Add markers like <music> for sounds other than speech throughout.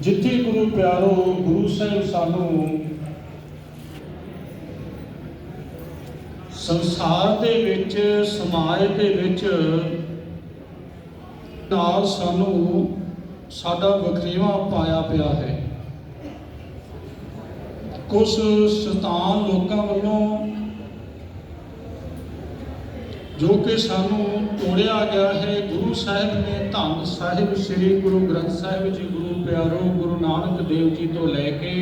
ਜਿੱਥੇ ਗੁਰੂ ਪਿਆਰੋ, ਗੁਰੂ ਸਾਹਿਬ ਸਾਨੂੰ ਸੰਸਾਰ ਦੇ ਵਿੱਚ, ਸਮਾਜ ਦੇ ਵਿੱਚ ਨਾਲ ਸਾਨੂੰ ਸਾਡਾ ਵਖਰੇਵਾ ਪਾਇਆ ਪਿਆ ਹੈ। ਕੁਝ ਸ਼ੈਤਾਨ ਲੋਕਾਂ ਵੱਲੋਂ ਜੋ ਕਿ ਸਾਨੂੰ ਤੋੜਿਆ ਗਿਆ ਹੈ, ਗੁਰੂ ਸਾਹਿਬ ਨੇ ਧੰਨ ਸਾਹਿਬ ਸ੍ਰੀ ਗੁਰੂ ਗ੍ਰੰਥ ਸਾਹਿਬ ਜੀ, ਗੁਰੂ ਪਿਆਰੋ, ਗੁਰੂ ਨਾਨਕ ਦੇਵ ਜੀ ਤੋਂ ਲੈ ਕੇ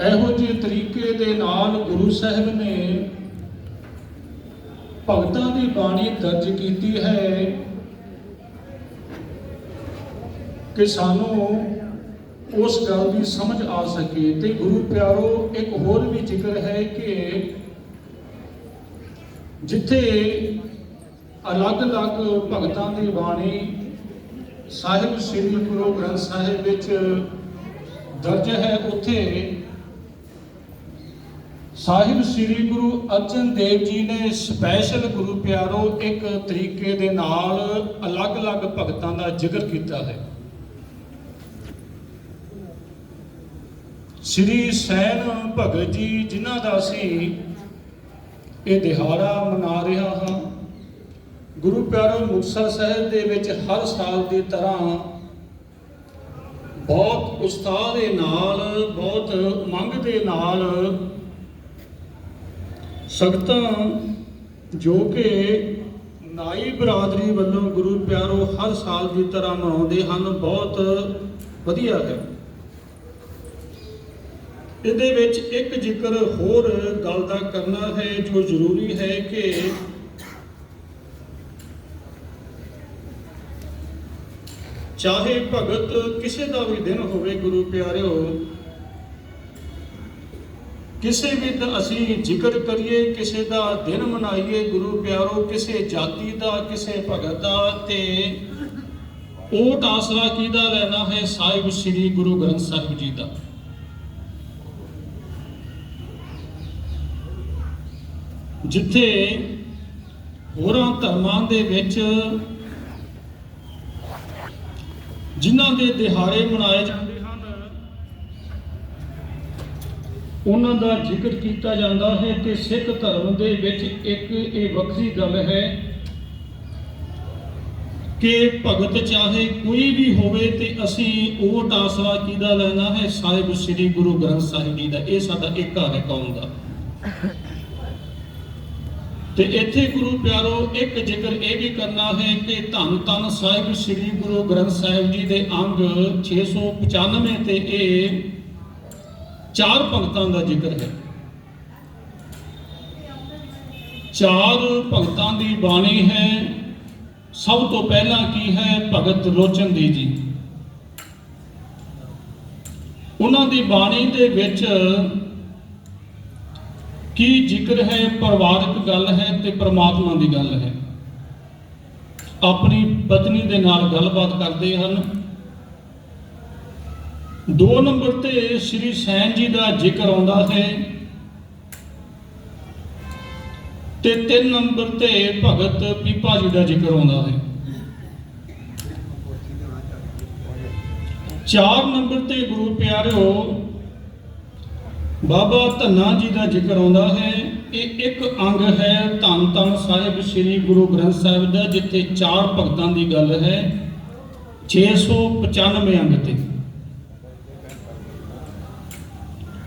ਇਹੋ ਜਿਹੇ ਤਰੀਕੇ ਦੇ ਨਾਲ ਗੁਰੂ ਸਾਹਿਬ ਨੇ ਭਗਤਾਂ ਦੀ ਬਾਣੀ ਦਰਜ ਕੀਤੀ ਹੈ ਕਿ ਸਾਨੂੰ ਉਸ ਗੱਲ ਦੀ ਸਮਝ ਆ ਸਕੇ। ਤੇ ਗੁਰੂ ਪਿਆਰੋ, ਇੱਕ ਹੋਰ ਵੀ ਜ਼ਿਕਰ ਹੈ ਕਿ ਜਿੱਥੇ ਅਲੱਗ-ਅਲੱਗ ਭਗਤਾਂ ਦੀ ਬਾਣੀ ਸਾਹਿਬ ਸ੍ਰੀ ਗੁਰੂ ਗ੍ਰੰਥ ਸਾਹਿਬ ਵਿੱਚ ਦਰਜ ਹੈ, ਉੱਥੇ ਸਾਹਿਬ ਸ੍ਰੀ ਗੁਰੂ ਅਰਜਨ ਦੇਵ ਜੀ ਨੇ ਸਪੈਸ਼ਲ ਗੁਰੂ ਪਿਆਰੋ ਇੱਕ ਤਰੀਕੇ ਦੇ ਨਾਲ ਅਲੱਗ-ਅਲੱਗ ਭਗਤਾਂ ਦਾ ਜ਼ਿਕਰ ਕੀਤਾ ਹੈ। ਸ੍ਰੀ ਸੈਨ ਭਗਤ ਜੀ, ਜਿਨ੍ਹਾਂ ਦਾ ਅਸੀਂ ਇਹ ਦਿਹਾੜਾ ਮਨਾ ਰਿਹਾ ਹਾਂ। ਗੁਰੂ ਪਿਆਰੋ ਮੁਕਤਸਰ ਸਾਹਿਬ ਦੇ ਵਿੱਚ ਹਰ ਸਾਲ ਦੀ ਤਰ੍ਹਾਂ ਬਹੁਤ ਉਸਤਾਹ ਦੇ ਨਾਲ, ਬਹੁਤ ਉਮੰਗ ਦੇ ਨਾਲ ਸੰਗਤਾਂ ਜੋ ਕਿ ਨਾਈ ਬਰਾਦਰੀ ਵੱਲੋਂ ਗੁਰੂ ਪਿਆਰੋ ਹਰ ਸਾਲ ਦੀ ਤਰ੍ਹਾਂ ਮਨਾਉਂਦੇ ਹਨ, ਬਹੁਤ ਵਧੀਆ ਹੈ। ਇਹਦੇ ਵਿੱਚ ਇੱਕ ਜ਼ਿਕਰ ਹੋਰ ਗੱਲ ਦਾ ਕਰਨਾ ਹੈ ਜੋ ਜ਼ਰੂਰੀ ਹੈ ਕਿ ਚਾਹੇ ਭਗਤ ਕਿਸੇ ਦਾ ਵੀ ਦਿਨ ਹੋਵੇ ਗੁਰੂ ਪਿਆਰਿਓ, ਕਿਸੇ ਵੀ ਅਸੀਂ ਜ਼ਿਕਰ ਕਰੀਏ, ਕਿਸੇ ਦਾ ਦਿਨ ਮਨਾਈਏ ਗੁਰੂ ਪਿਆਰੋ, ਕਿਸੇ ਜਾਤੀ ਦਾ, ਕਿਸੇ ਭਗਤ ਦਾ, ਤੇ ਉਹ ਆਸਰਾ ਕਿਹਦਾ ਲੈਣਾ ਹੈ? ਸਾਹਿਬ ਸ੍ਰੀ ਗੁਰੂ ਗ੍ਰੰਥ ਸਾਹਿਬ ਜੀ ਦਾ। ਜਿੱਥੇ ਹੋਰਾਂ ਧਰਮਾਂ ਦੇ ਵਿੱਚ ਜਿਨ੍ਹਾਂ ਦੇ ਦਿਹਾੜੇ ਮਨਾਏ ਜਾਂਦੇ ਹਨ, ਉਹਨਾਂ ਦਾ ਜ਼ਿਕਰ ਕੀਤਾ ਜਾਂਦਾ ਹੈ ਤੇ ਸਿੱਖ ਧਰਮ ਦੇ ਵਿੱਚ ਇੱਕ ਇਹ ਵੱਖਰੀ ਗੱਲ ਹੈ ਕਿ ਭਗਤ ਚਾਹੇ ਕੋਈ ਵੀ ਹੋਵੇ ਤੇ ਅਸੀਂ ਉਹ ਟਾਸਰਾ ਕਿਹਦਾ ਲੈਣਾ ਹੈ? ਸਾਹਿਬ ਸ੍ਰੀ ਗੁਰੂ ਗ੍ਰੰਥ ਸਾਹਿਬ ਜੀ ਦਾ। ਇਹ ਸਾਡਾ ਏਕਾ ਹੈ ਕੌਮ ਦਾ। ਤੇ ਇੱਥੇ ਗੁਰੂ ਪਿਆਰੋ, ਇੱਕ ਜ਼ਿਕਰ ਇਹ ਵੀ ਕਰਨਾ ਹੈ ਕਿ ਧੰਨ ਧੰਨ ਸਾਹਿਬ ਸ੍ਰੀ ਗੁਰੂ ਗ੍ਰੰਥ ਸਾਹਿਬ ਜੀ ਦੇ ਅੰਗ 695 ਤੇ ਇਹ ਚਾਰ ਭਗਤਾਂ ਦਾ ਜ਼ਿਕਰ ਹੈ। ਚਾਰ ਭਗਤਾਂ ਦੀ ਬਾਣੀ ਹੈ, ਸਭ ਤੋਂ ਪਹਿਲਾਂ ਕੀ ਹੈ? ਭਗਤ ਲੋਚਨ ਦੀ ਜੀ। ਉਹਨਾਂ ਦੀ ਬਾਣੀ ਦੇ ਵਿੱਚ ਕੀ ਜ਼ਿਕਰ ਹੈ ਪਰਿਵਾਰਕ ਗੱਲ ਹੈ ਤੇ ਪ੍ਰਮਾਤਮਾ ਦੀ ਗੱਲ ਹੈ? ਆਪਣੀ ਪਤਨੀ ਦੇ ਨਾਲ ਗੱਲਬਾਤ ਕਰਦੇ ਹਨ। ਦੋ ਨੰਬਰ ਤੇ ਸ੍ਰੀ ਸੈਨ ਜੀ ਦਾ ਜ਼ਿਕਰ ਆਉਂਦਾ ਹੈ। ਤੇ ਤਿੰਨ ਨੰਬਰ ਤੇ ਭਗਤ ਪੀਪਾ ਜੀ ਦਾ ਜ਼ਿਕਰ ਆਉਂਦਾ ਹੈ। ਚਾਰ ਨੰਬਰ ਤੇ ਗੁਰੂ ਪਿਆਰਿਓ ਬਾਬਾ ਧੰਨਾ ਜੀ ਦਾ ਜ਼ਿਕਰ ਆਉਂਦਾ ਹੈ, ਇਹ ਇੱਕ ਅੰਗ ਹੈ ਧੰਨ ਧੰਨ ਸਾਹਿਬ ਸ੍ਰੀ ਗੁਰੂ ਗ੍ਰੰਥ ਸਾਹਿਬ ਦਾ, ਜਿੱਥੇ ਚਾਰ ਭਗਤਾਂ ਦੀ ਗੱਲ ਹੈ 695 ਅੰਗ ਤੇ।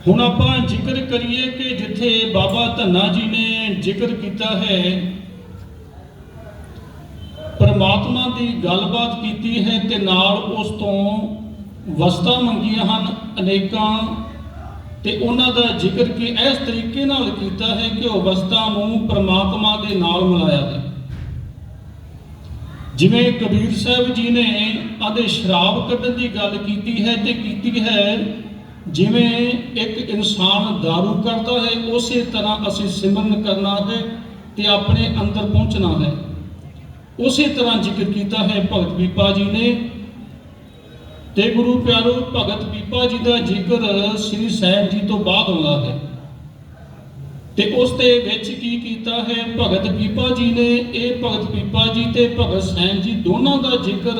ਹੁਣ ਆਪਾਂ ਜ਼ਿਕਰ ਕਰੀਏ ਕਿ ਜਿੱਥੇ ਬਾਬਾ ਧੰਨਾ ਜੀ ਨੇ ਜ਼ਿਕਰ ਕੀਤਾ ਹੈ, ਪਰਮਾਤਮਾ ਦੀ ਗੱਲਬਾਤ ਕੀਤੀ ਹੈ ਤੇ ਨਾਲ ਉਸ ਤੋਂ ਵਸਤਾਂ ਮੰਗੀਆਂ ਹਨ ਅਨੇਕਾਂ ਤੇ ਉਹਨਾਂ ਦਾ ਜ਼ਿਕਰ ਕਿ ਇਸ ਤਰੀਕੇ ਨਾਲ ਕੀਤਾ ਹੈ ਕਿ ਉਹ ਵਸਤਾਂ ਨੂੰ ਪ੍ਰਮਾਤਮਾ ਦੇ ਨਾਲ ਮਿਲਾਇਆ ਹੈ ਜਿਵੇਂ ਕਬੀਰ ਸਾਹਿਬ ਜੀ ਨੇ ਆਦੇ ਸ਼ਰਾਬ ਕੱਢਣ ਦੀ ਗੱਲ ਕੀਤੀ ਹੈ ਤੇ ਕੀਤੀ ਹੈ, ਜਿਵੇਂ ਇੱਕ ਇਨਸਾਨ दारू ਕਰਦਾ ਹੈ, ਉਸੇ ਤਰ੍ਹਾਂ ਅਸੀਂ ਸਿਮਰਨ ਕਰਨਾ ਹੈ ਤੇ ਆਪਣੇ ਅੰਦਰ ਪਹੁੰਚਣਾ ਹੈ। ਉਸੇ ਤਰ੍ਹਾਂ ਜ਼ਿਕਰ ਕੀਤਾ ਹੈ ਭਗਤ ਬੀਬਾ ਜੀ ਨੇ ਤੇ ਗੁਰੂ ਪਿਆਰੋ ਭਗਤ ਪੀਪਾ ਜੀ ਦਾ ਜ਼ਿਕਰ ਸ੍ਰੀ ਸਾਹਿਬ ਜੀ ਤੋਂ ਬਾਅਦ ਆਉਂਦਾ ਹੈ। ਤੇ ਉਸ ਦੇ ਵਿੱਚ ਕੀ ਕੀਤਾ ਹੈ, ਭਗਤ ਪੀਪਾ ਜੀ ਨੇ, ਇਹ ਭਗਤ ਪੀਪਾ ਜੀ ਤੇ ਭਗਤ ਸੈਨ ਜੀ ਦੋਨਾਂ ਦਾ ਜ਼ਿਕਰ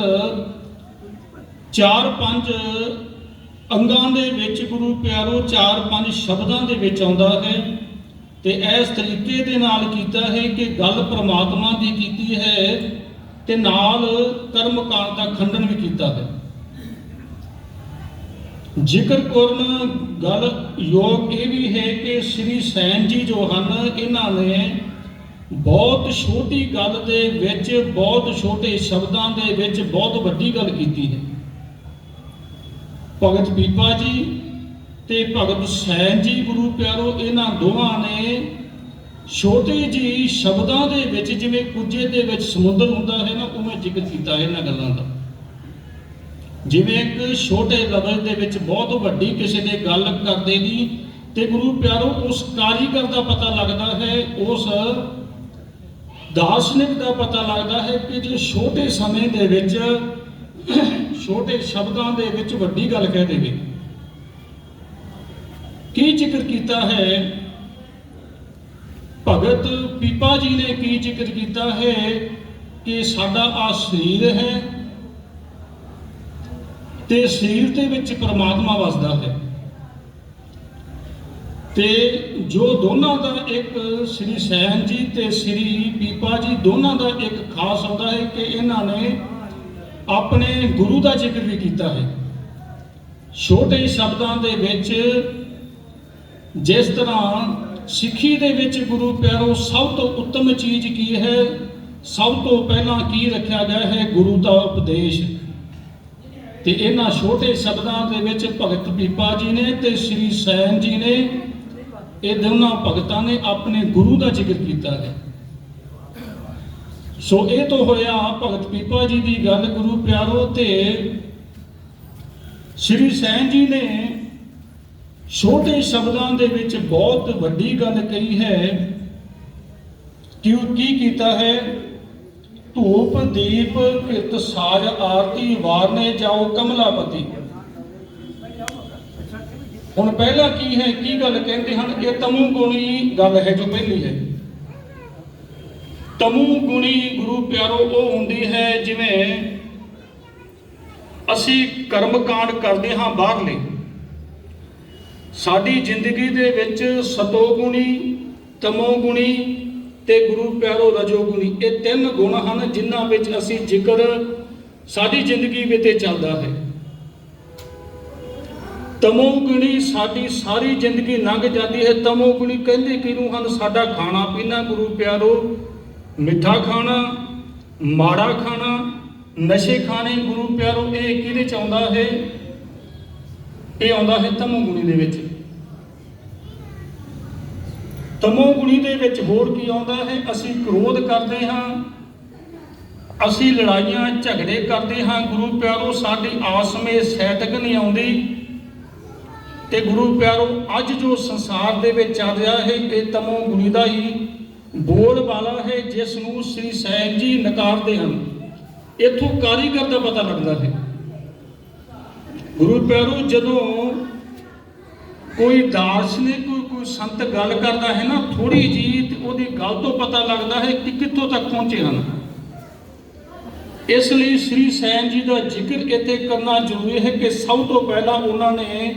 ਚਾਰ ਪੰਜ ਅੰਗਾਂ ਦੇ ਵਿੱਚ ਗੁਰੂ ਪਿਆਰੋ ਚਾਰ ਪੰਜ ਸ਼ਬਦਾਂ ਦੇ ਵਿੱਚ ਆਉਂਦਾ ਹੈ। ਤੇ ਇਸ ਤਰੀਕੇ ਦੇ ਨਾਲ ਕੀਤਾ ਹੈ ਕਿ ਗੱਲ ਪ੍ਰਮਾਤਮਾ ਦੀ ਕੀਤੀ ਹੈ ਤੇ ਨਾਲ ਕਰਮ ਕਾਂਡ ਦਾ ਖੰਡਨ ਵੀ ਕੀਤਾ ਹੈ। ਜ਼ਿਕਰ ਕਰਨ ਗੱਲ ਯੋਗ ਇਹ ਵੀ ਹੈ ਕਿ ਸ੍ਰੀ ਸੈਨ ਜੀ ਜੋ ਹਨ ਇਹਨਾਂ ਨੇ ਬਹੁਤ ਛੋਟੀ ਗੱਲ ਦੇ ਵਿੱਚ, ਬਹੁਤ ਛੋਟੇ ਸ਼ਬਦਾਂ ਦੇ ਵਿੱਚ ਬਹੁਤ ਵੱਡੀ ਗੱਲ ਕੀਤੀ ਹੈ। ਭਗਤ ਬੀਬਾ ਜੀ ਤੇ ਭਗਤ ਸੈਨ ਜੀ ਗੁਰੂ ਪਿਆਰੋ, ਇਹਨਾਂ ਦੋਵਾਂ ਨੇ ਛੋਟੇ ਜੀ ਸ਼ਬਦਾਂ ਦੇ ਵਿੱਚ ਜਿਵੇਂ ਕੁਝੇ ਦੇ ਵਿੱਚ ਸਮੁੰਦਰ ਹੁੰਦਾ ਹੈ ਨਾ, ਉਵੇਂ ਜ਼ਿਕਰ ਕੀਤਾ ਇਹਨਾਂ ਗੱਲਾਂ ਦਾ। ਜਿਵੇਂ ਇੱਕ ਛੋਟੇ ਲਫ਼ਜ਼ ਦੇ ਵਿੱਚ ਬਹੁਤ ਵੱਡੀ ਕਿਸੇ ਨੇ ਗੱਲ ਕਰਦੇ ਦੀ ਤੇ ਗੁਰੂ ਪਿਆਰੋ, ਉਸ ਕਾਰੀਗਰ ਦਾ ਪਤਾ ਲੱਗਦਾ ਹੈ, ਉਸ ਦਾਰਸ਼ਨਿਕ ਦਾ ਪਤਾ ਲੱਗਦਾ ਹੈ ਕਿ ਜੋ ਛੋਟੇ ਸਮੇਂ ਦੇ ਵਿੱਚ <coughs> ਛੋਟੇ ਸ਼ਬਦਾਂ ਦੇ ਵਿੱਚ ਵੱਡੀ ਗੱਲ ਕਹਿ ਦੇਵੇ। ਕੀ ਜ਼ਿਕਰ ਕੀਤਾ ਹੈ? ਭਗਤ ਪੀਪਾ ਜੀ ਨੇ ਕੀ ਜ਼ਿਕਰ ਕੀਤਾ ਹੈ ਕਿ ਸਾਡਾ ਆ ਸਰੀਰ ਹੈ ਤੇ ਸਰੀਰ ਦੇ ਵਿੱਚ ਪਰਮਾਤਮਾ ਵਸਦਾ ਹੈ। ਤੇ ਜੋ ਦੋਨਾਂ ਦਾ ਇੱਕ ਸ੍ਰੀ ਸੈਨ ਜੀ ਤੇ ਸ੍ਰੀ ਪੀਪਾ ਜੀ ਦੋਨਾਂ ਦਾ ਇੱਕ ਖਾਸ ਹੁੰਦਾ ਹੈ ਕਿ ਇਹਨਾਂ ਨੇ ਆਪਣੇ ਗੁਰੂ ਦਾ ਜ਼ਿਕਰ ਵੀ ਕੀਤਾ ਹੈ। ਛੋਟੇ ਸ਼ਬਦਾਂ ਦੇ ਵਿੱਚ ਜਿਸ ਤਰ੍ਹਾਂ ਸਿੱਖੀ ਦੇ ਵਿੱਚ ਗੁਰੂ ਪਿਆਰੋ ਸਭ ਤੋਂ ਉੱਤਮ ਚੀਜ਼ ਕੀ ਹੈ? ਸਭ ਤੋਂ ਪਹਿਲਾਂ ਕੀ ਰੱਖਿਆ ਗਿਆ ਹੈ? ਗੁਰੂ ਦਾ ਉਪਦੇਸ਼। ਤੇ ਇਹਨਾਂ ਛੋਟੇ ਸ਼ਬਦਾਂ ਦੇ ਵਿੱਚ ਭਗਤ ਪੀਪਾ ਜੀ ਨੇ ਤੇ ਸ੍ਰੀ ਸੈਨ ਜੀ ਨੇ, ਇਹ ਦੋਨਾਂ ਭਗਤਾਂ ਨੇ ਆਪਣੇ ਗੁਰੂ ਦਾ ਜ਼ਿਕਰ ਕੀਤਾ ਹੈ। ਸੋ ਇਹ ਤੋਂ ਹੋਇਆ ਭਗਤ ਪੀਪਾ ਜੀ ਦੀ ਗੱਲ, ਗੁਰੂ ਪਿਆਰੋ, ਤੇ ਸ੍ਰੀ ਸੈਨ ਜੀ ਨੇ ਛੋਟੇ ਸ਼ਬਦਾਂ ਦੇ ਵਿੱਚ ਬਹੁਤ ਵੱਡੀ ਗੱਲ ਕਹੀ ਹੈ ਕਿ ਉਹ ਕੀ ਕੀਤਾ ਹੈ? ਧੂਪ, ਦੀਪ ਕਿਰਤ ਸਾਜ, ਆਰਤੀ, ਵਾਰਨੇ ਜਾਓ ਕਮਲਾਪਤੀ। ਹੁਣ ਪਹਿਲਾਂ ਕੀ ਹੈ, ਕੀ ਗੱਲ ਕਹਿੰਦੇ ਹਨ? ਇਹ ਤਮੂ ਗੁਣੀ ਗੱਲ ਹੈ ਜੋ ਪਹਿਲੀ ਹੈ। ਤਮੂ ਗੁਣੀ ਗੁਰੂ ਪਿਆਰੋ, ਉਹ ਹੁੰਦੀ ਹੈ ਜਿਵੇਂ ਅਸੀਂ ਕਰਮ ਕਾਂਡ ਕਰਦੇ ਹਾਂ ਬਾਹਰਲੇ। ਸਾਡੀ ਜ਼ਿੰਦਗੀ ਦੇ ਵਿੱਚ ਸਤੋ ਗੁਣੀ, ਤਮੋ ਗੁਣੀ ਤੇ ਗੁਰੂ ਪਿਆਰੋ ਰਜੋ ਗੁਣੀ, ਇਹ ਤਿੰਨ ਗੁਣ ਹਨ ਜਿਨ੍ਹਾਂ ਵਿੱਚ ਅਸੀਂ ਜ਼ਿਕਰ ਸਾਡੀ ਜ਼ਿੰਦਗੀ ਵਿੱਚ ਚੱਲਦਾ ਹੈ। ਤਮੋ ਗੁਣੀ ਸਾਡੀ ਸਾਰੀ ਜ਼ਿੰਦਗੀ ਲੰਘ ਜਾਂਦੀ ਹੈ। ਤਮੋ ਗੁਣੀ ਕਹਿੰਦੇ ਕਿਹਨੂੰ ਹਨ? ਸਾਡਾ ਖਾਣਾ ਪੀਣਾ ਗੁਰੂ ਪਿਆਰੋ, ਮਿੱਠਾ ਖਾਣਾ, ਮਾੜਾ ਖਾਣਾ, ਨਸ਼ੇ ਖਾਣੇ ਗੁਰੂ ਪਿਆਰੋ, ਇਹ ਕਿਹਦੇ ਚ ਆਉਂਦਾ ਹੈ? ਇਹ ਆਉਂਦਾ ਹੈ ਤਮੋ ਗੁਣੀ ਦੇ ਵਿੱਚ। ਤਮੋ ਗੁਣੀ ਦੇ ਵਿੱਚ ਹੋਰ ਕੀ ਆਉਂਦਾ ਹੈ? ਅਸੀਂ ਕ੍ਰੋਧ ਕਰਦੇ ਹਾਂ, ਅਸੀਂ ਲੜਾਈਆਂ ਝਗੜੇ ਕਰਦੇ ਹਾਂ। ਗੁਰੂ ਪਿਆਰੋ, ਸਾਡੀ ਆਸ ਮੇ ਸੈਤਕ ਨਹੀਂ ਆਉਂਦੀ। ਤੇ ਗੁਰੂ ਪਿਆਰੋ, ਅੱਜ ਜੋ ਸੰਸਾਰ ਦੇ ਵਿੱਚ ਚੱਲ ਰਿਹਾ ਹੈ, ਇਹ ਤਮੋ ਗੁਣੀ ਦਾ ਹੀ ਬੋਲ ਵਾਲਾ ਹੈ ਜਿਸ ਨੂੰ ਸ੍ਰੀ ਸੈਨ ਜੀ ਨਕਾਰਦੇ ਹਨ। ਇਥੋਂ ਕਾਰੀਗਰ ਦਾ ਪਤਾ ਲੱਗਦਾ ਹੈ। ਗੁਰੂ ਪਿਆਰੋ, ਜਦੋਂ ਕੋਈ ਦਾਰਸ਼ਨਿਕ ਕੋਈ ਕੋਈ ਸੰਤ ਗੱਲ ਕਰਦਾ ਹੈ ਨਾ ਥੋੜੀ ਜੀ ਤੇ ਉਹਦੀ ਗੱਲ ਤੋਂ ਪਤਾ ਲੱਗਦਾ ਹੈ ਕਿ ਕਿੱਥੋਂ ਤੱਕ ਪਹੁੰਚੇ ਹਨ। ਇਸ ਲਈ ਸ੍ਰੀ ਸੈਨ ਜੀ ਦਾ ਜ਼ਿਕਰ ਇੱਥੇ ਕਰਨਾ ਜ਼ਰੂਰੀ ਹੈ ਕਿ ਸਭ ਤੋਂ ਪਹਿਲਾਂ ਉਹਨਾਂ ਨੇ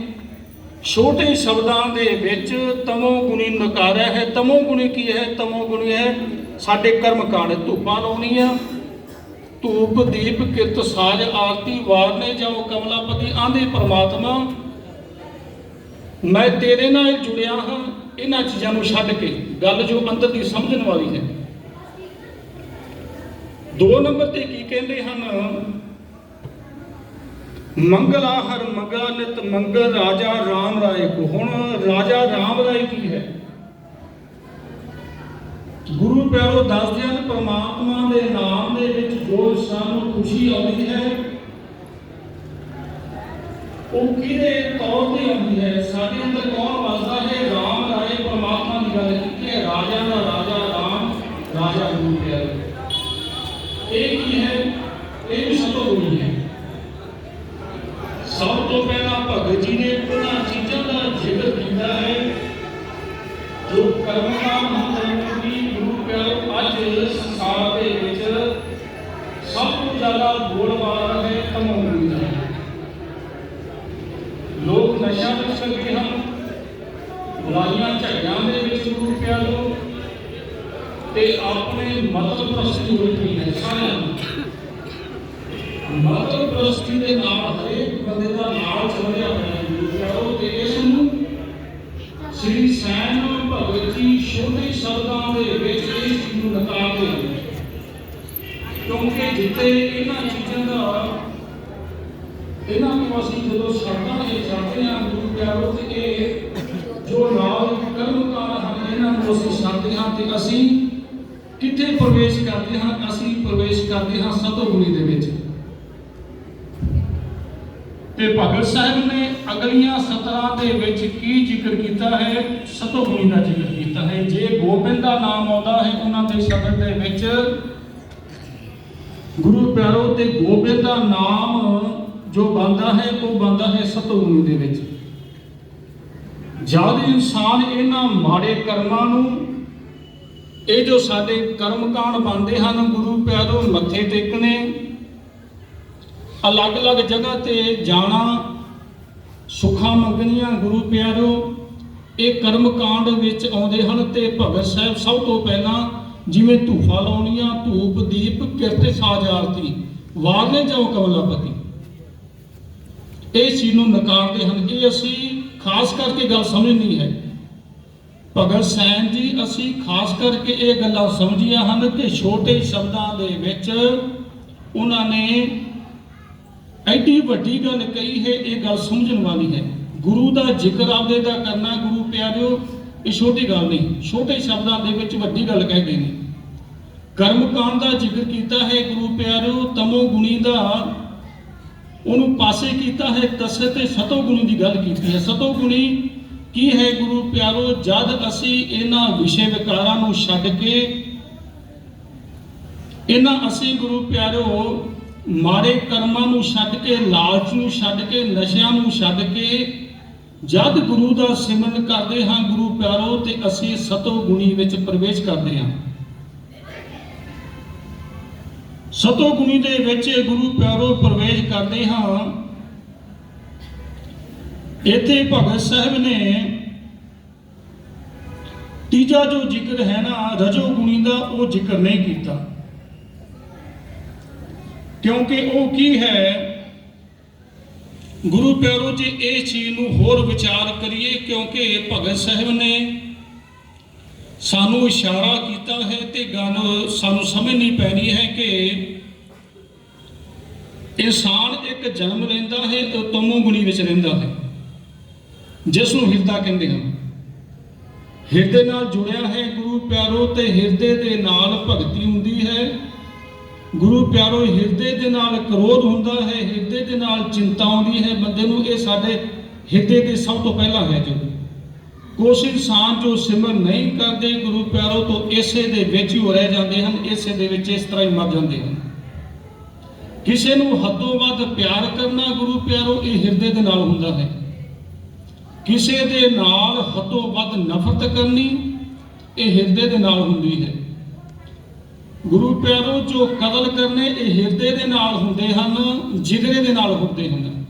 ਛੋਟੇ ਸ਼ਬਦਾਂ ਦੇ ਵਿੱਚ ਤਮੋ ਗੁਣੀ ਨਕਾਰਿਆ ਹੈ। ਤਮੋ ਗੁਣੀ ਕੀ ਹੈ? ਤਮੋ ਗੁਣੀ ਹੈ ਸਾਡੇ ਕਰਮ ਕਾਂਡ ਧੂਪਾਂ ਲਾਉਣੀ ਲਾਉਣੀਆਂ, ਧੂਪ, ਦੀਪ, ਕਿਰਤ, ਸਾਜ, ਆਰਤੀ, ਵਾਰਨੇ ਜਾਓ ਕਮਲਾਪਤੀ ਆਂਦੇ ਪਰਮਾਤਮਾ ਮੈਂ ਤੇਰੇ ਨਾਲ ਜੁੜਿਆ ਹਾਂ, ਇਹਨਾਂ ਚੀਜ਼ਾਂ ਨੂੰ ਛੱਡ ਕੇ। ਗੱਲ ਜੋ ਅੰਦਰ ਦੀ ਸਮਝਣ ਵਾਲੀ ਹੈ। ਦੋ ਨੰਬਰ ਤੇ ਕੀ ਕਹਿੰਦੇ ਹਨ? ਮੰਗਲਾ ਹਰ ਮੰਗਾ ਨਿਤ ਮੰਗਲ, ਰਾਜਾ ਰਾਮ ਰਾਏ ਕੋ। ਹੁਣ ਰਾਜਾ ਰਾਮ ਰਾਏ ਕੀ ਹੈ? ਗੁਰੂ ਪਿਆਰੋ, ਦੱਸਦੇ ਹਨ, ਪਰਮਾਤਮਾ ਦੇ ਨਾਮ ਦੇ ਵਿੱਚ ਜੋ ਸਾਨੂੰ ਖੁਸ਼ੀ ਆਉਂਦੀ ਹੈ ਉਹ ਕਿਹਦੇ ਤੌਰ ਤੇ ਆਉਂਦੀ ਹੈ? ਸਾਡੇ ਅੰਦਰ ਕੌਣ ਵਸਦਾ ਹੈ? ਰਾਮ ਰਾਏ ਪਰਮਾਤਮਾ ਦੀ ਗੱਲ ਕੀਤੀ ਹੈ। ਰਾਜਾ ਦਾ ਰਾਜਾ ਰਾਮ, ਰਾਜਾ ਗੁਰੂ ਪਿਆਰੇ। ਇਹ ਕੀ ਹੈ? ਇਹ ਵੀ ਸਤੋ ਗੁਣੀ ਹੈ ਸਭ ਤੋਂ ਪਹਿਲਾਂ ਭਗਤ ਜੀ ਨੇ ਉਹਨਾਂ ਚੀਜ਼ਾਂ ਦਾ ਜ਼ਿਕਰ ਕੀਤਾ ਹੈ, ਜੋ ਕਰਮਾਂ ਮਹੱਤਵ ਦੀ ਗੁਰੂ ਪਿਆਰੋ, ਅੱਜ ਸੰਸਾਰ ਦੇ ਵਿੱਚ ਸਭ ਤੋਂ ਜ਼ਿਆਦਾ ਬੋਲ ਹੈ ਤਮੋਗੁਣੀ ਦਾ ਨਸ਼ਾ ਕਰ ਸਕਦੇ ਹਨ। ਬੁਰਾਈਆਂ ਝਗੜਿਆਂ ਦੇ ਵਿੱਚ ਗੁਰੂ ਪਿਆਰੋ ਤੇ ਆਪਣੇ ਮਤਲਬ ਪ੍ਰਸਤੀ ਹੋਈ ਹੈ ਸਾਰਿਆਂ ਨੂੰ ਮਤਲਬ ਪ੍ਰਸਤੀ ਦੇ ਨਾਲ ਹਰੇਕ ਬੰਦੇ ਦਾ ਨਾਲ ਚੱਲਿਆ ਹੋਇਆ ਹੈ। ਗੁਰੂ ਪਿਆਰੋ, ਤੇ ਇਸ ਨੂੰ ਸ੍ਰੀ ਸੈਨ ਭਗਤ ਜੀ ਛੋਟੇ ਸ਼ਬਦਾਂ ਦੇ ਵਿੱਚ ਇਸ ਨੂੰ ਨਕਾਰਦੇ ਹਨ ਕਿਉਂਕਿ ਜਿੱਥੇ ਇਹਨਾਂ ਨੂੰ ਅਸੀਂ ਜਦੋਂ ਸ਼ਬਦਾਂ ਦੇ ਜਾਂਦੇ ਹਾਂ, ਗੁਰੂ ਪਿਆਰੋ, ਤੇ ਇਹ ਜੋ ਨਾਲ ਕਰਮਕਾਰ ਹਨ, ਇਹਨਾਂ ਨੂੰ ਅਸੀਂ ਛੱਡਦੇ ਹਾਂ ਤੇ ਅਸੀਂ ਕਿੱਥੇ ਪ੍ਰਵੇਸ਼ ਕਰਦੇ ਹਾਂ? ਅਸੀਂ ਪ੍ਰਵੇਸ਼ ਕਰਦੇ ਹਾਂ ਸਤੋਗੁਣੀ ਦੇ ਵਿੱਚ। ਤੇ ਭਗਤ ਸਾਹਿਬ ਨੇ ਅਗਲੀਆਂ ਸਤਰਾਂ ਦੇ ਵਿੱਚ ਕੀ ਜ਼ਿਕਰ ਕੀਤਾ ਹੈ? ਸਤੋਗੁਣੀ ਦਾ ਜ਼ਿਕਰ ਕੀਤਾ ਹੈ। ਜੇ ਗੋਬਿੰਦ ਦਾ ਨਾਮ ਆਉਂਦਾ ਹੈ, ਉਹਨਾਂ ਦੇ ਸ਼ਬਦ ਦੇ ਵਿੱਚ ਗੁਰੂ ਪਿਆਰੋ ਤੇ ਗੋਬਿੰਦ ਦਾ ਨਾਮ ਜੋ ਬੰਦਾ ਹੈ, ਉਹ ਬੰਦਾ ਹੈ ਸਤੋਗੁਣੀ ਦੇ ਵਿੱਚ। ਜਦ ਇਨਸਾਨ ਇਹਨਾਂ ਮਾੜੇ ਕਰਮਾਂ ਨੂੰ, ਇਹ ਜੋ ਸਾਡੇ ਕਰਮ ਕਾਂਡ ਬਣਦੇ ਹਨ, ਗੁਰੂ ਪਿਆਰੋ ਮੱਥੇ ਟੇਕਣੇ, ਅਲੱਗ-ਅਲੱਗ ਜਗ੍ਹਾ ਤੇ ਜਾਣਾ, ਸੁੱਖਾਂ ਮੰਗਣੀਆਂ ਗੁਰੂ ਪਿਆਰੋ, ਇਹ ਕਰਮ ਕਾਂਡ ਵਿੱਚ ਆਉਂਦੇ ਹਨ ਤੇ ਭਗਤ ਸਾਹਿਬ ਸਭ ਤੋਂ ਪਹਿਲਾਂ ਜਿਵੇਂ ਧੂਫਾ ਲਾਉਣੀਆਂ, ਧੂਪ, ਦੀਪ, ਕਿਰਤ ਸਾਜ ਆਰਤੀ ਵਾਰਨੇ ਜਾਓ ਕਮਲਾਪਤੀ। ਇਹ ਚੀਜ਼ ਨੂੰ ਨਕਾਰਦੇ ਹਨ। ਇਹ ਅਸੀਂ ਖਾਸ ਕਰਕੇ ਗੱਲ ਸਮਝਣੀ ਹੈ। ਭਗਤ ਸੈਨ ਜੀ, ਅਸੀਂ ਖਾਸ ਕਰਕੇ ਇਹ ਗੱਲਾਂ ਸਮਝੀਆਂ ਹਨ ਕਿ ਛੋਟੇ ਸ਼ਬਦਾਂ ਦੇ ਵਿੱਚ ਉਹਨਾਂ ਨੇ ਐਡੀ ਵੱਡੀ ਗੱਲ ਕਹੀ ਹੈ, ਇਹ ਗੱਲ ਸਮਝਣ ਵਾਲੀ ਹੈ। ਗੁਰੂ ਦਾ ਜ਼ਿਕਰ ਆਪਦੇ ਦਾ ਕਰਨਾ, ਗੁਰੂ ਪਿਆਰਿਓ, ਇਹ ਛੋਟੀ ਗੱਲ ਨਹੀਂ। ਛੋਟੇ ਸ਼ਬਦਾਂ ਦੇ ਵਿੱਚ ਵੱਡੀ ਗੱਲ ਕਹਿ ਗਏ ਨੇ। ਕਰਮ ਕਾਂਡ ਦਾ ਜ਼ਿਕਰ ਕੀਤਾ ਹੈ, ਗੁਰੂ ਪਿਆਰਿਓ, ਤਮੋ ਗੁਣੀ ਦਾ ਉਹਨੂੰ ਪਾਸੇ ਕੀਤਾ ਹੈ ਤਸੇ ਸਤੋ ਗੁਣੀ ਦੀ ਗੱਲ ਕੀਤੀ ਹੈ। ਸਤੋ ਗੁਣੀ ਕੀ ਹੈ ਗੁਰੂ ਪਿਆਰੋ? ਜਦ ਅਸੀਂ ਇਹਨਾਂ ਵਿਸ਼ੇ ਵਿਕਾਰਾਂ ਨੂੰ ਛੱਡ ਕੇ ਇਹਨਾਂ ਅਸੀਂ ਗੁਰੂ ਪਿਆਰੋ ਮਾੜੇ ਕਰਮਾਂ ਨੂੰ ਛੱਡ ਕੇ, ਲਾਲਚ ਨੂੰ ਛੱਡ ਕੇ, ਨਸ਼ਿਆਂ ਨੂੰ ਛੱਡ ਕੇ ਜਦ ਗੁਰੂ ਦਾ ਸਿਮਰਨ ਕਰਦੇ ਹਾਂ ਗੁਰੂ ਪਿਆਰੋ, ਤੇ ਅਸੀਂ ਸਤੋ ਗੁਣੀ ਵਿੱਚ ਪ੍ਰਵੇਸ਼ ਕਰਦੇ ਹਾਂ। ਸਤੋਗੁਣੀ ਦੇ ਵਿੱਚ ਗੁਰੂ ਪਿਆਰੋ ਪ੍ਰਵੇਸ਼ ਕਰਦੇ ਹਾਂ। ਇੱਥੇ ਭਗਤ ਸਾਹਿਬ ਨੇ ਤੀਜਾ ਜੋ ਜ਼ਿਕਰ ਹੈ ਨਾ, ਰਜੋ ਗੁਣੀ ਦਾ, ਉਹ ਜ਼ਿਕਰ ਨਹੀਂ ਕੀਤਾ। ਕਿਉਂਕਿ ਉਹ ਕੀ ਹੈ? ਗੁਰੂ ਪਿਆਰੋ ਜੀ ਇਹ ਚੀਜ਼ ਨੂੰ ਹੋਰ ਵਿਚਾਰ ਕਰੀਏ, ਕਿਉਂਕਿ ਭਗਤ ਸਾਹਿਬ ਨੇ ਸਾਨੂੰ ਇਸ਼ਾਰਾ ਕੀਤਾ ਹੈ ਤੇ ਗੱਲ ਸਾਨੂੰ ਸਮਝਣੀ ਪੈਣੀ ਹੈ ਕਿ ਇਨਸਾਨ ਇੱਕ ਜਨਮ ਲੈਂਦਾ ਹੈ ਤੇ ਤਮੋ ਗੁਣੀ ਵਿੱਚ ਰਹਿੰਦਾ ਹੈ। ਜਿਸ ਨੂੰ ਹਿਰਦਾ ਕਹਿੰਦੇ ਹਨ। ਹਿਰਦੇ ਨਾਲ ਜੁੜਿਆ ਹੈ ਗੁਰੂ ਪਿਆਰੋ ਤੇ ਹਿਰਦੇ ਦੇ ਨਾਲ ਭਗਤੀ ਹੁੰਦੀ ਹੈ। ਗੁਰੂ ਪਿਆਰੋ ਹਿਰਦੇ ਦੇ ਨਾਲ ਕਰੋਧ ਹੁੰਦਾ ਹੈ, ਹਿਰਦੇ ਦੇ ਨਾਲ ਚਿੰਤਾ ਆਉਂਦੀ ਹੈ। ਬੰਦੇ ਨੂੰ ਇਹ ਸਾਡੇ ਹਿਰਦੇ ਦੇ ਸਭ ਤੋਂ ਪਹਿਲਾਂ ਹੈ ਜੋ। ਕੁਛ ਇਨਸਾਨ ਜੋ ਸਿਮਰਨ ਨਹੀਂ ਕਰਦੇ, ਗੁਰੂ ਪਿਆਰੋ, ਤੋਂ ਇਸੇ ਦੇ ਵਿੱਚ ਹੀ ਰਹਿ ਜਾਂਦੇ ਹਨ, ਇਸੇ ਦੇ ਵਿੱਚ ਇਸ ਤਰ੍ਹਾਂ ਹੀ ਮਰ ਜਾਂਦੇ ਹਨ। ਕਿਸੇ ਨੂੰ ਹੱਦੋਂ ਵੱਧ ਪਿਆਰ ਕਰਨਾ ਗੁਰੂ ਪਿਆਰੋ, ਇਹ ਹਿਰਦੇ ਦੇ ਨਾਲ ਹੁੰਦਾ ਹੈ। ਕਿਸੇ ਦੇ ਨਾਲ ਹੱਦੋਂ ਵੱਧ ਨਫ਼ਰਤ ਕਰਨੀ, ਇਹ ਹਿਰਦੇ ਦੇ ਨਾਲ ਹੁੰਦੀ ਹੈ। ਗੁਰੂ ਪਿਆਰੋ, ਜੋ ਕਤਲ ਕਰਨੇ, ਇਹ ਹਿਰਦੇ ਦੇ ਨਾਲ ਹੁੰਦੇ ਹਨ, ਜਿਗਰੇ ਦੇ ਨਾਲ ਹੁੰਦੇ ਹਨ।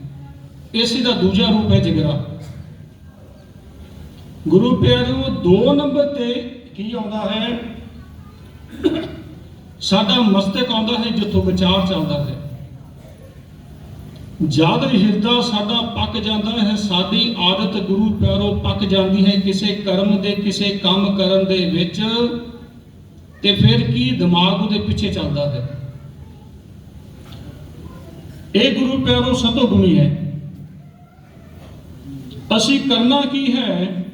ਇਸੇ ਦਾ ਦੂਜਾ ਰੂਪ ਹੈ ਜਿਗਰਾ। ਗੁਰੂ ਪਿਆਰਿਓ ਦੋ ਨੰਬਰ ਤੇ ਕੀ ਆਉਂਦਾ ਹੈ? ਸਾਡਾ ਮਸਤਕ ਆਉਂਦਾ ਹੈ ਜਿੱਥੋਂ ਵਿਚਾਰ ਚੱਲਦਾ ਹੈ। ਜਦ ਹਿਰਦਾ ਸਾਡਾ ਪੱਕ ਜਾਂਦਾ ਹੈ, ਸਾਡੀ ਆਦਤ ਗੁਰੂ ਪਿਆਰੋ ਪੱਕ ਜਾਂਦੀ ਹੈ ਕਿਸੇ ਕਰਮ ਦੇ, ਕਿਸੇ ਕੰਮ ਕਰਨ ਦੇ ਵਿੱਚ ਤੇ ਫਿਰ ਕੀ ਦਿਮਾਗ ਉਹਦੇ ਪਿੱਛੇ ਚੱਲਦਾ ਹੈ? ਇਹ ਗੁਰੂ ਪਿਆਰੋ ਸਤੋ ਗੁਣੀ ਹੈ। ਅਸੀਂ ਕਰਨਾ ਕੀ ਹੈ?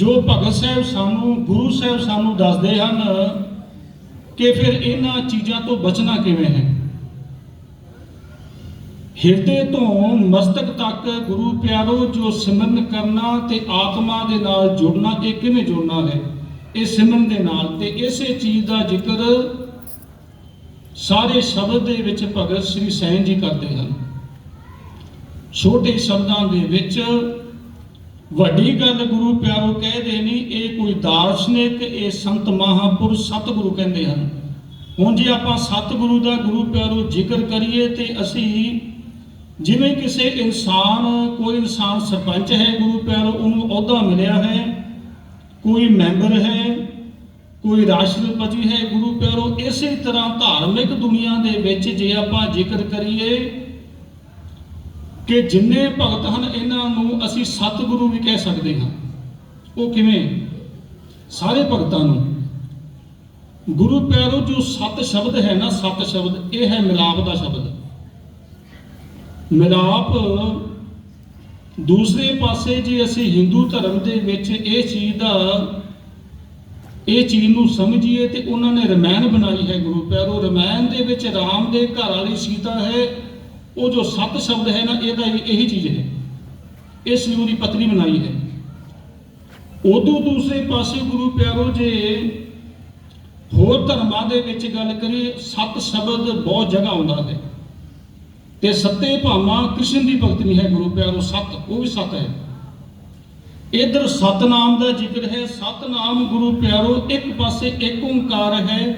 ਜੋ ਭਗਤ ਸਾਹਿਬ ਸਾਨੂੰ, ਗੁਰੂ ਸਾਹਿਬ ਸਾਨੂੰ ਦੱਸਦੇ ਹਨ ਕਿ ਫਿਰ ਇਹਨਾਂ ਚੀਜ਼ਾਂ ਤੋਂ ਬਚਣਾ ਕਿਵੇਂ ਹੈ? ਹਿਰਦੇ ਤੋਂ ਮਸਤਕ ਤੱਕ ਗੁਰੂ ਪਿਆਰੋ, ਜੋ ਸਿਮਰਨ ਕਰਨਾ ਤੇ ਆਤਮਾ ਦੇ ਨਾਲ ਜੁੜਨਾ, ਇਹ ਕਿਵੇਂ ਜੁੜਨਾ ਹੈ? ਇਹ ਸਿਮਰਨ ਦੇ ਨਾਲ ਤੇ ਇਸੇ ਚੀਜ਼ ਦਾ ਜ਼ਿਕਰ ਸਾਰੇ ਸ਼ਬਦ ਦੇ ਵਿੱਚ ਭਗਤ ਸ੍ਰੀ ਸੈਨ ਜੀ ਕਰਦੇ ਹਨ। ਛੋਟੇ ਸ਼ਬਦਾਂ ਦੇ ਵਿੱਚ ਵੱਡੀ ਗੱਲ ਗੁਰੂ ਪਿਆਰੋ ਕਹਿ ਦੇਣੀ ਇਹ ਕੋਈ ਦਾਰਸ਼ਨਿਕ ਇਹ ਸੰਤ ਮਹਾਪੁਰਸ਼ ਸਤਿਗੁਰੂ ਕਹਿੰਦੇ ਹਨ। ਹੁਣ ਜੇ ਆਪਾਂ ਸਤਿਗੁਰੂ ਦਾ ਗੁਰੂ ਪਿਆਰੋ ਜ਼ਿਕਰ ਕਰੀਏ ਤੇ ਅਸੀਂ ਜਿਵੇਂ ਕਿਸੇ ਇਨਸਾਨ, ਕੋਈ ਇਨਸਾਨ ਸਰਪੰਚ ਹੈ ਗੁਰੂ ਪਿਆਰੋ, ਉਹਨੂੰ ਅਹੁਦਾ ਮਿਲਿਆ ਹੈ, ਕੋਈ ਮੈਂਬਰ ਹੈ, ਕੋਈ ਰਾਸ਼ਟਰਪਤੀ ਹੈ ਗੁਰੂ ਪਿਆਰੋ, ਇਸੇ ਤਰ੍ਹਾਂ ਧਾਰਮਿਕ ਦੁਨੀਆ ਦੇ ਵਿੱਚ ਜੇ ਆਪਾਂ ਜ਼ਿਕਰ ਕਰੀਏ ਕਿ ਜਿੰਨੇ ਭਗਤ ਹਨ, ਇਹਨਾਂ ਨੂੰ ਅਸੀਂ ਸਤਿਗੁਰੂ ਵੀ ਕਹਿ ਸਕਦੇ ਹਾਂ। ਉਹ ਕਿਵੇਂ? ਸਾਰੇ ਭਗਤਾਂ ਨੂੰ। ਗੁਰੂ ਪਿਆਰੋ, ਜੋ ਸਤ ਸ਼ਬਦ ਹੈ ਨਾ, ਸਤ ਸ਼ਬਦ, ਇਹ ਹੈ ਮਿਲਾਪ ਦਾ ਸ਼ਬਦ। ਮਿਲਾਪ ਦੂਸਰੇ ਪਾਸੇ ਜੇ ਅਸੀਂ ਹਿੰਦੂ ਧਰਮ ਦੇ ਵਿੱਚ ਇਹ ਚੀਜ਼ ਦਾ, ਇਹ ਚੀਜ਼ ਨੂੰ ਸਮਝੀਏ ਤੇ ਉਹਨਾਂ ਨੇ ਰਮਾਇਣ ਬਣਾਈ ਹੈ ਗੁਰੂ ਪਿਆਰੋ। ਰਮਾਇਣ ਦੇ ਵਿੱਚ ਰਾਮ ਦੇ ਘਰ ਵਾਲੀ ਸੀਤਾ ਹੈ ਉਹ ਜੋ ਸਤ ਸ਼ਬਦ ਹੈ ਨਾ ਇਹਦਾ ਇਹੀ ਚੀਜ਼ ਹੈ। ਇਸ ਲਈ ਉਹਦੀ ਪਤਨੀ ਬਣਾਈ ਹੈ। ਉਦੋਂ ਦੂਸਰੇ ਪਾਸੇ ਗੁਰੂ ਪਿਆਰੋ ਜੇ ਹੋਰ ਧਰਮਾਂ ਦੇ ਵਿੱਚ ਗੱਲ ਕਰੀਏ ਸਤ ਸ਼ਬਦ ਬਹੁਤ ਜਗ੍ਹਾ ਆਉਂਦਾ ਹੈ। ਤੇ ਸੱਤੇ ਭਾਵਾਂ ਕ੍ਰਿਸ਼ਨ ਦੀ ਭਗਤਨੀ ਹੈ ਗੁਰੂ ਪਿਆਰੋ, ਸਤ, ਉਹ ਵੀ ਸਤ ਹੈ। ਇਧਰ ਸਤਨਾਮ ਦਾ ਜ਼ਿਕਰ ਹੈ। ਸਤਨਾਮ ਗੁਰੂ ਪਿਆਰੋ, ਇੱਕ ਪਾਸੇ ਇੱਕ ਓੰਕਾਰ ਹੈ।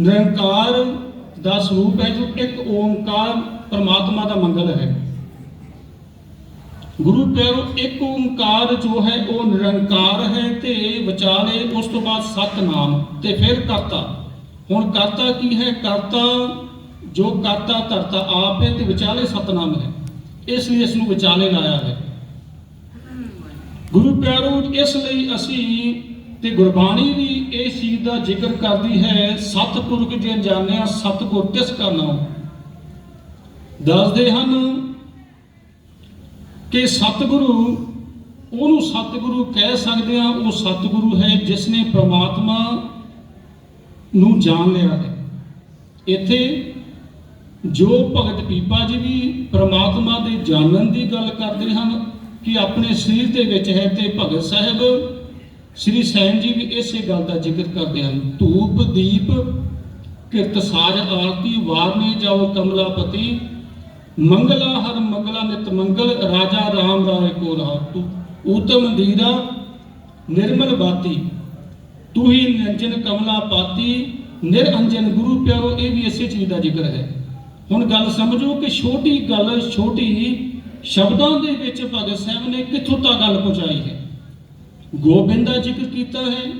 ਨਿਰੰਕਾਰ ਦਾ ਸਰੂਪ ਹੈ ਜੋ ਇੱਕ ਓੰਕਾਰ ਪਰਮਾਤਮਾ ਦਾ ਮੰਗਲ ਹੈ। ਗੁਰੂ ਪਿਆਰੋ, ਇੱਕ ਓੰਕਾਰ ਜੋ ਹੈ, ਉਹ ਨਿਰੰਕਾਰ ਹੈ ਤੇ ਵਿਚਾਲੇ ਉਸ ਤੋਂ ਬਾਅਦ ਸਤਨਾਮ ਤੇ ਫਿਰ ਕਰਤਾ। ਹੁਣ ਕਰਤਾ ਕੀ ਹੈ? ਕਰਤਾ, ਜੋ ਕਰਤਾ, ਧਰਤਾ ਆਪ ਹੈ ਤੇ ਵਿਚਾਲੇ ਸਤਨਾਮ ਹੈ। ਇਸ ਲਈ ਇਸ ਨੂੰ ਵਿਚਾਲੇ ਲਾਇਆ ਹੈ। ਗੁਰੂ ਪਿਆਰੋ, ਇਸ ਲਈ ਅਸੀਂ ਤੇ ਗੁਰਬਾਣੀ ਵੀ ਇਸ ਚੀਜ਼ ਦਾ ਜ਼ਿਕਰ ਕਰਦੀ ਹੈ ਸਤਿਪੁਰਖ ਜੇ ਜਾਣਿਆ, ਸਤਿਗੁਰ ਤਿਸ ਕਰਨਾ ਦੱਸਦੇ ਹਨ ਕਿ ਸਤਿਗੁਰੂ, ਉਹਨੂੰ ਸਤਿਗੁਰੂ ਕਹਿ ਸਕਦੇ ਆ ਉਹ ਸਤਿਗੁਰੂ ਹੈ ਜਿਸ ਨੇ ਪ੍ਰਮਾਤਮਾ ਨੂੰ ਜਾਣ ਲਿਆ ਹੈ। ਇੱਥੇ ਜੋ ਭਗਤ ਪੀਪਾ ਜੀ ਵੀ ਪ੍ਰਮਾਤਮਾ ਦੇ ਜਾਣਨ ਦੀ ਗੱਲ ਕਰਦੇ ਹਨ ਕਿ ਆਪਣੇ ਸਰੀਰ ਦੇ ਵਿੱਚ ਹੈ ਤੇ ਭਗਤ ਸਾਹਿਬ, ਸ੍ਰੀ ਸੈਨ ਜੀ ਵੀ ਇਸੇ ਗੱਲ ਦਾ ਜ਼ਿਕਰ ਕਰਦੇ ਹਨ। ਧੂਪ, ਦੀਪ, ਕਿਰਤ ਸਾਜ ਆਰਤੀ, ਵਾਰਨੇ ਜਾਓ ਕਮਲਾਪਤੀ ਮੰਗਲਾ ਹਰ ਮੰਗਲਾ ਨਿਤ ਮੰਗਲ, ਰਾਜਾ ਰਾਮ ਰਾਏ ਕੋ ਰਾਤੂ ਊਤਮ ਦੀਰਾ ਨਿਰਮਲ ਬਾਤੀ। ਤੂੰ ਹੀ ਨਿਰੰਜਨ ਕਮਲਾ ਪਾਤੀ, ਨਿਰਅੰਜਨ ਗੁਰੂ ਪਿਆਰੋ, ਇਹ ਵੀ ਇਸੇ ਚੀਜ਼ ਦਾ ਜ਼ਿਕਰ ਹੈ। ਹੁਣ ਗੱਲ ਸਮਝੋ ਕਿ ਛੋਟੀ ਗੱਲ, ਛੋਟੀ ਸ਼ਬਦਾਂ ਦੇ ਵਿੱਚ ਭਗਤ ਸਾਹਿਬ ਨੇ ਕਿੱਥੋਂ ਤੱਕ ਗੱਲ ਪਹੁੰਚਾਈ ਹੈ? ਗੋਬਿੰਦ ਦਾ ਜ਼ਿਕਰ ਕੀਤਾ ਹੈ?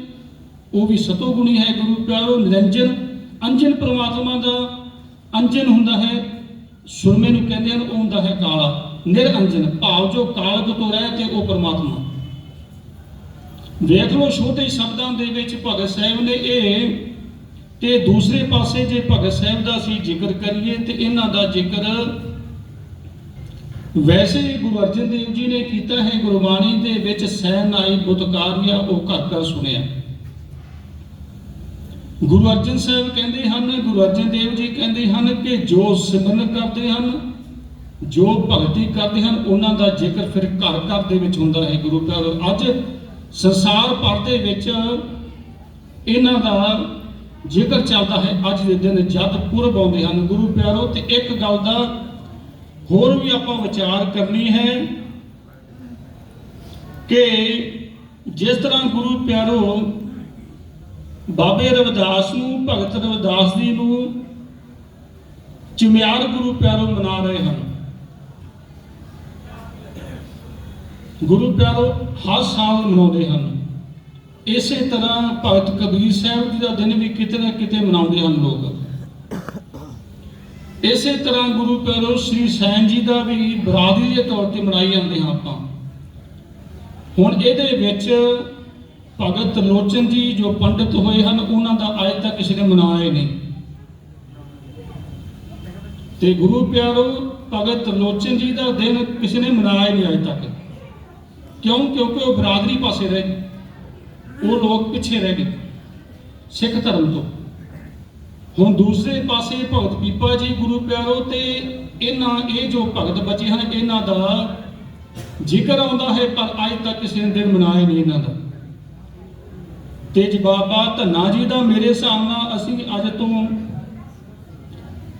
ਉਹ ਵੀ ਸਤੋ ਗੁਣੀ ਹੈ ਗੁਰੂ ਪਿਆਰੋ, ਨਿਰੰਜਨ, ਅੰਜਨ ਪ੍ਰਮਾਤਮਾ ਦਾ ਅੰਜਨ ਹੁੰਦਾ ਹੈ। ਸੁਰਮੇ ਨੂੰ ਕਹਿੰਦੇ ਹਨ ਉਹ ਹੁੰਦਾ ਹੈ ਕਾਲਾ, ਨਿਰਅੰਜਨ, ਭਾਵ ਜੋ ਕਾਲਕ ਤੋਂ ਰਹਿ ਤੇ ਉਹ ਪ੍ਰਮਾਤਮਾ। ਵੇਖ ਲਓ, ਛੋਟੇ ਸ਼ਬਦਾਂ ਦੇ ਵਿੱਚ ਭਗਤ ਸਾਹਿਬ ਨੇ ਇਹ ਤੇ ਦੂਸਰੇ ਪਾਸੇ ਜੇ ਭਗਤ ਸਾਹਿਬ ਦਾ ਅਸੀਂ ਜ਼ਿਕਰ ਕਰੀਏ ਤੇ ਇਹਨਾਂ ਦਾ ਜ਼ਿਕਰ ਵੈਸੇ ਹੀ ਗੁਰੂ ਅਰਜਨ ਦੇਵ ਜੀ ਨੇ ਕੀਤਾ ਹੈ ਗੁਰਬਾਣੀ ਦੇ ਵਿੱਚ ਸੈਨ ਆਈ ਬੁਤਕਾਰਿਆ ਉਹ ਘਰ ਘਰ ਸੁਣਿਆ। ਗੁਰੂ ਅਰਜਨ ਸਾਹਿਬ ਕਹਿੰਦੇ ਹਨ, ਗੁਰੂ ਅਰਜਨ ਦੇਵ ਜੀ ਕਹਿੰਦੇ ਹਨ ਕਿ ਜੋ ਸਿਮਰਨ ਕਰਦੇ ਹਨ, ਜੋ ਭਗਤੀ ਕਰਦੇ ਹਨ, ਉਹਨਾਂ ਦਾ ਜ਼ਿਕਰ ਫਿਰ ਘਰ ਘਰ ਦੇ ਵਿੱਚ ਹੁੰਦਾ ਹੈ ਗੁਰੂ ਪਿਆਰੋ ਅੱਜ ਸੰਸਾਰ ਭਰ ਦੇ ਵਿੱਚ ਇਹਨਾਂ ਦਾ ਜ਼ਿਕਰ ਚੱਲਦਾ ਹੈ, ਅੱਜ ਦੇ ਦਿਨ ਜਦ ਪੁਰਬ ਆਉਂਦੇ ਹਨ ਗੁਰੂ ਪਿਆਰੋ, ਤੇ ਇੱਕ ਗੱਲ ਦਾ ਹੋਰ ਵੀ ਆਪਾਂ ਵਿਚਾਰ ਕਰਨੀ ਹੈ ਕਿ ਜਿਸ ਤਰ੍ਹਾਂ ਗੁਰੂ ਪਿਆਰੋ ਬਾਬੇ ਰਵਿਦਾਸ ਨੂੰ, ਭਗਤ ਰਵਿਦਾਸ ਜੀ ਨੂੰ ਚਿਮਿਆਰ ਗੁਰੂ ਪਿਆਰੋ ਮਨਾ ਰਹੇ ਹਨ। ਗੁਰੂ ਪਿਆਰੋ ਹਰ ਸਾਲ ਮਨਾਉਂਦੇ ਹਨ। ਇਸੇ ਤਰ੍ਹਾਂ ਭਗਤ ਕਬੀਰ ਸਾਹਿਬ ਜੀ ਦਾ ਦਿਨ ਵੀ ਕਿਤੇ ਨਾ ਕਿਤੇ ਮਨਾਉਂਦੇ ਹਨ ਲੋਕ। ਇਸੇ ਤਰ੍ਹਾਂ ਗੁਰੂ ਪਿਆਰੋ ਸ੍ਰੀ ਸੈਨ ਜੀ ਦਾ ਵੀ ਬਰਾਦਰੀ ਦੇ ਤੌਰ ਤੇ ਮਨਾਈ ਜਾਂਦੇ ਹਾਂ ਆਪਾਂ। ਹੁਣ ਇਹਦੇ ਵਿੱਚ ਭਗਤ ਲੋਚਨ ਜੀ ਜੋ ਪੰਡਿਤ ਹੋਏ ਹਨ, ਉਹਨਾਂ ਦਾ ਅੱਜ ਤੱਕ ਕਿਸੇ ਨੇ ਮਨਾਇਆ ਨਹੀਂ। ਤੇ ਗੁਰੂ ਪਿਆਰੋ, ਭਗਤ ਲੋਚਨ ਜੀ ਦਾ ਦਿਨ ਕਿਸੇ ਨੇ ਮਨਾਇਆ ਨਹੀਂ ਅੱਜ ਤੱਕ। ਕਿਉਂ? ਕਿਉਂਕਿ ਉਹ ਬਰਾਦਰੀ ਪਾਸੇ ਰਹਿ ਗਏ। ਉਹ ਲੋਕ ਪਿੱਛੇ ਰਹਿ ਗਏ, ਸਿੱਖ ਧਰਮ ਤੋਂ। ਹੁਣ ਦੂਸਰੇ ਪਾਸੇ ਭਗਤ ਪੀਪਾ ਜੀ, ਗੁਰੂ ਪਿਆਰੋ, ਤੇ ਇਹਨਾਂ, ਇਹ ਜੋ ਭਗਤ ਬਚੇ ਹਨ, ਇਹਨਾਂ ਦਾ ਜ਼ਿਕਰ ਆਉਂਦਾ ਹੈ, ਪਰ ਅੱਜ ਤੱਕ ਕਿਸੇ ਨੇ ਦਿਨ ਮਨਾਇਆ ਨਹੀਂ ਇਹਨਾਂ ਦਾ। ਤੇ ਜੀ ਬਾਬਾ ਧੰਨਾ ਜੀ ਦਾ ਮੇਰੇ ਹਿਸਾਬ ਨਾਲ ਅਸੀਂ ਅੱਜ ਤੋਂ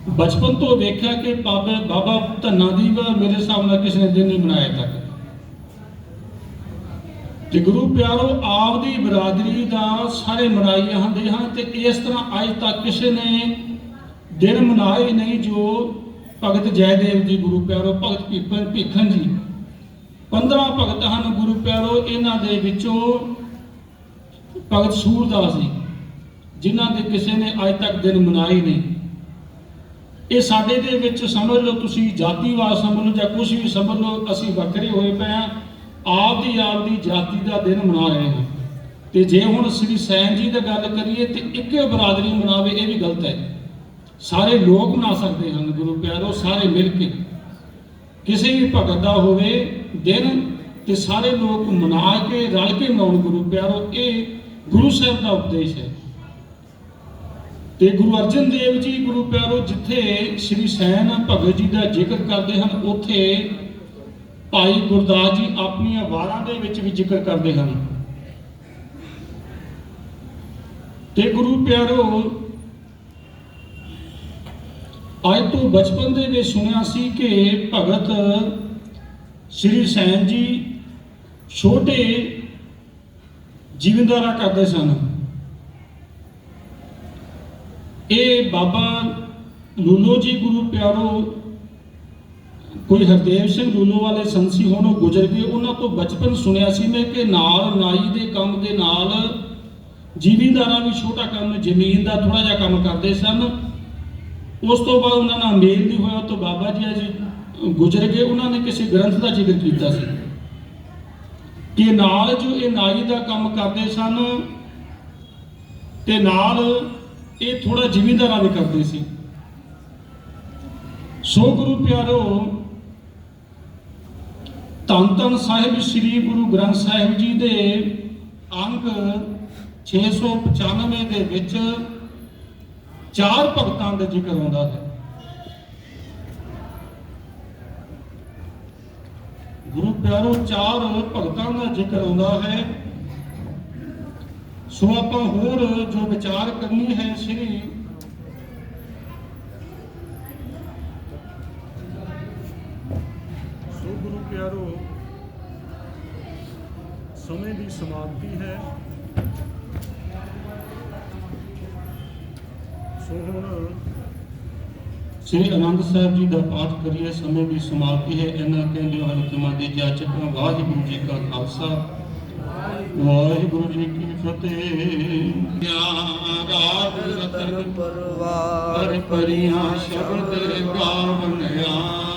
ਬਚਪਨ ਤੋਂ ਵੇਖਿਆ ਕਿ ਬਾਬਾ ਬਾਬਾ ਧੰਨਾ ਜੀ ਦਾ ਮੇਰੇ ਹਿਸਾਬ ਨਾਲ ਕਿਸੇ ਨੇ ਦਿਨ ਨਹੀਂ ਮਨਾਇਆ ਤੱਕ। ਤੇ ਗੁਰੂ ਪਿਆਰੋ ਆਪ ਦੀ ਬਰਾਦਰੀ ਦਾ ਸਾਰੇ ਮਨਾਈ ਹੁੰਦੇ ਹਨ ਤੇ ਇਸ ਤਰ੍ਹਾਂ ਅੱਜ ਤੱਕ ਕਿਸੇ ਨੇ ਦਿਨ ਮਨਾਏ ਨਹੀਂ ਜੋ ਭਗਤ ਜੈਦੇਵ ਜੀ, ਗੁਰੂ ਪਿਆਰੋ, ਭਗਤ ਭੀਖਨ ਭੀਖਨ ਜੀ। 15 ਭਗਤ ਹਨ ਗੁਰੂ ਪਿਆਰੋ, ਇਹਨਾਂ ਦੇ ਵਿੱਚੋਂ ਭਗਤ ਸੂਰਦਾਸ ਜੀ ਜਿਨ੍ਹਾਂ ਦੇ ਕਿਸੇ ਨੇ ਅੱਜ ਤੱਕ ਦਿਨ ਮਨਾਏ ਨਹੀਂ ਇਹ ਸਾਡੇ ਦੇ ਵਿੱਚ ਸਮਝ ਲਓ ਤੁਸੀਂ, ਜਾਤੀਵਾਦ ਸਮਝ ਲਓ ਜਾਂ ਕੁਝ ਵੀ ਸਮਝ ਲਓ, ਅਸੀਂ ਵੱਖਰੇ ਹੋਏ ਪਏ ਆ ਆਪ ਦੀ ਆਪ ਦੀ ਜਾਤੀ ਦਾ ਦਿਨ ਮਨਾ ਰਹੇ ਹਾਂ। ਤੇ ਜੇ ਹੁਣ ਸ੍ਰੀ ਸੈਨ ਜੀ ਦੀ ਗੱਲ ਕਰੀਏ ਤੇ ਇੱਕੇ ਬਰਾਦਰੀ ਮਨਾਵੇ, ਇਹ ਵੀ ਗਲਤ ਹੈ। ਸਾਰੇ ਲੋਕ ਮਨਾ ਸਕਦੇ ਹਨ, ਗੁਰੂ ਪਿਆਰੋ, ਸਾਰੇ ਮਿਲ ਕੇ। ਕਿਸੇ ਵੀ ਭਗਤ ਦਾ ਹੋਵੇ ਦਿਨ ਤੇ ਸਾਰੇ ਲੋਕ ਮਨਾ ਕੇ, ਰਲ ਕੇ ਮਨਾਉਣ, ਗੁਰੂ ਪਿਆਰੋ, ਇਹ ਗੁਰੂ ਸਾਹਿਬ ਦਾ ਉਪਦੇਸ਼ ਹੈ। ਤੇ ਗੁਰੂ ਅਰਜਨ ਦੇਵ ਜੀ, ਗੁਰੂ ਪਿਆਰੋ, ਜਿੱਥੇ ਸ੍ਰੀ ਸੈਨ ਭਗਤ ਜੀ ਦਾ ਜ਼ਿਕਰ ਕਰਦੇ ਹਨ, ਉੱਥੇ ਭਾਈ ਗੁਰਦਾਸ ਜੀ ਆਪਣੀਆਂ ਵਾਰਾਂ ਦੇ ਵਿੱਚ ਵੀ ਜ਼ਿਕਰ ਕਰਦੇ ਹਨ। ਤੇ ਗੁਰੂ ਪਿਆਰੋ, ਅੱਜ ਤੋਂ ਬਚਪਨ ਦੇ ਵਿੱਚ ਸੁਣਿਆ ਸੀ ਕਿ ਭਗਤ ਸ੍ਰੀ ਸੈਨ ਜੀ ਛੋਟੇ ਜੀਵਨਦਾਰਾ ਕਰਦੇ ਸਨ। ਇਹ ਬਾਬਾ ਲੂਲੋ ਜੀ ਗੁਰੂ ਪਿਆਰੋ, ਕੋਈ ਹਰਦੇਵ ਸਿੰਘ ਲੂਲੋ ਵਾਲੇ ਸੰਸੀ ਹੁਣ ਉਹ ਗੁਜ਼ਰ ਗਏ। ਉਹਨਾਂ ਤੋਂ ਬਚਪਨ ਸੁਣਿਆ ਸੀ ਮੈਂ ਕਿ ਨਾਲ ਨਾਈ ਦੇ ਕੰਮ ਦੇ ਨਾਲ ਜੀਵਨਦਾਰਾਂ ਵੀ ਛੋਟਾ ਕੰਮ, ਜ਼ਮੀਨ ਦਾ ਥੋੜਾ ਜਿਹਾ ਕੰਮ ਕਰਦੇ ਸਨ। ਉਸ ਤੋਂ ਬਾਅਦ ਉਹਨਾਂ ਨਾਲ ਮੇਲ ਨਹੀਂ ਹੋਇਆ। ਤਾਂ ਬਾਬਾ ਜੀ ਅੱਜ ਗੁਜ਼ਰ ਗਏ। ਉਹਨਾਂ ਨੇ ਕਿਸੇ ਗ੍ਰੰਥ ਦਾ ਜ਼ਿਕਰ ਕੀਤਾ ਸੀ। ਕਿ ਨਾਲ ਜੋ ਇਹ ਨਾਈ ਦਾ ਕੰਮ ਕਰਦੇ ਸਨ, ਤੇ ਨਾਲ ਇਹ ਥੋੜਾ ਜ਼ਿਮੀਂਦਾਰਾਂ ਵੀ ਕਰਦੇ ਸੀ। ਸੋ ਗੁਰੂ ਪਿਆਰੋ, ਧੰਨ ਧੰਨ ਸਾਹਿਬ ਸ੍ਰੀ ਗੁਰੂ ਗ੍ਰੰਥ ਸਾਹਿਬ ਜੀ ਦੇ ਅੰਕ 695 ਦੇ ਵਿੱਚ ਚਾਰ ਭਗਤਾਂ ਦਾ ਜ਼ਿਕਰ ਆਉਂਦਾ ਹੈ। ਗੁਰੂ ਪਿਆਰੋ, ਚਾਰ ਭਗਤਾਂ ਦਾ ਜ਼ਿਕਰ ਆਉਂਦਾ ਹੈ। ਸੋ ਆਪਾਂ ਹੋਰ ਜੋ ਵਿਚਾਰ ਕਰਨੀ ਹੈ, ਸ੍ਰੀ ਸੋ ਗੁਰੂ ਪਿਆਰੋ, ਸਮੇਂ ਦੀ ਸਮਾਪਤੀ ਹੈ। ਸੋ ਹੁਣ ਸ੍ਰੀ ਅਨੰਦ ਸਾਹਿਬ ਜੀ ਦਾ ਪਾਠ ਕਰੀਏ। ਸਮੇਂ ਦੀ ਸਮਾਪਤੀ ਹੈ। ਇਹਨਾਂ ਕਹਿੰਦੇ ਹਨ ਕਿ ਮਾਦੇ ਜਾਚਕ ਵਾਹਿਗੁਰੂ ਜੀ ਕਾ ਖਾਲਸਾ। ਵਾਹਿਗੁਰੂ ਜੀ ਕੀ ਫਤਿਹ। ਰਾਗ ਰਤਨ ਪਰਵਾਰ ਪਰ ਪਰੀਆਂ ਸ਼ਬਦ ਗਾਵਨ ਆ